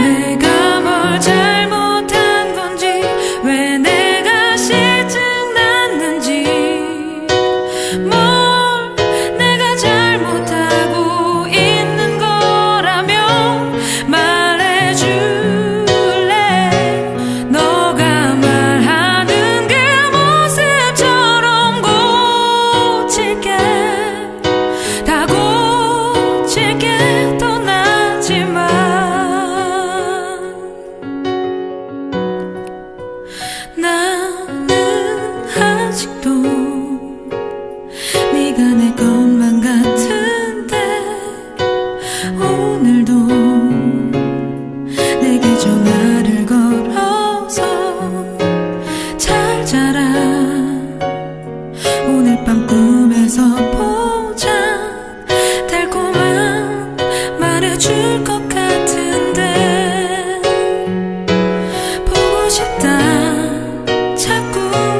me. 시간의 것만 같은데 오늘도 내게 전화를 걸어